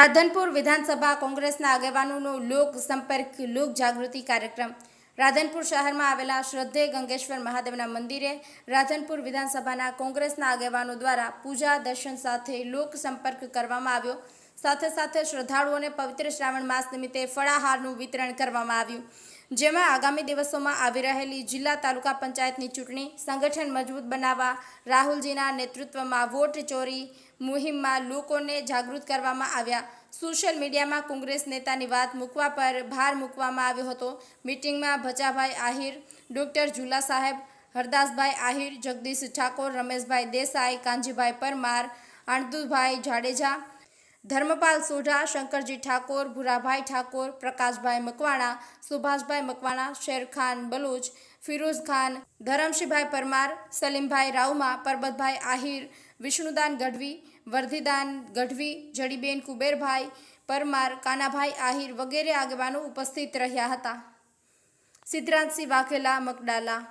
રાધનપુર વિધાનસભા કોંગ્રેસના આગેવાનોનો લોક સંપર્ક, લોક જાગૃતિ કાર્યક્રમ. રાધનપુર શહેરમાં આવેલા શ્રદ્ધે ગંગેશ્વર મહાદેવના મંદિરે રાધનપુર વિધાનસભાના કોંગ્રેસના આગેવાનો દ્વારા પૂજા દર્શન સાથે લોક સંપર્ક કરવામાં આવ્યો. સાથે સાથે શ્રદ્ધાળુઓને પવિત્ર શ્રાવણ માસ નિમિત્તે ફળાહારનું વિતરણ કરવામાં આવ્યું. જેમાં આગામી દિવસોમાં આવી રહેલી જિલ્લા તાલુકા પંચાયતની ચૂંટણી સંગઠન મજબૂત બનાવવા, રાહુલજીના નેતૃત્વમાં વોટ ચોરી, મુહિમમાં લોકોને જાગૃત કરવામાં આવ્યા. સોશિયલ મીડિયામાં કોંગ્રેસ નેતાની વાત મૂકવા પર ભાર મૂકવામાં આવ્યો હતો. મિટિંગમાં ભચાભાઈ આહિર, ડૉક્ટર ઝુલા સાહેબ, હરદાસભાઈ આહિર, જગદીશ ઠાકોર, રમેશભાઈ દેસાઈ કાંજીભાઈ પરમાર, આણદુભાઈ જાડેજા ધર્મપાલ સોઢા, શંકરજી ઠાકોર, ભુરાભાઈ ઠાકોર, પ્રકાશભાઈ મકવાણા, સુભાષભાઈ મકવાણા, શેરખાન બલુચ, ફિરોઝ ખાન, ધરમશીભાઈ પરમાર, સલીમભાઈ રાઉમા, પરબતભાઈ આહિર, વિષ્ણુદાન ગઢવી, વર્ધિદાન ગઢવી, જડીબેન કુબેરભાઈ પરમાર, કાનાભાઈ આહિર વગેરે આગેવાનો ઉપસ્થિત રહ્યા હતા. સિદ્ધરાજસિંહ વાઘેલા મકડાલા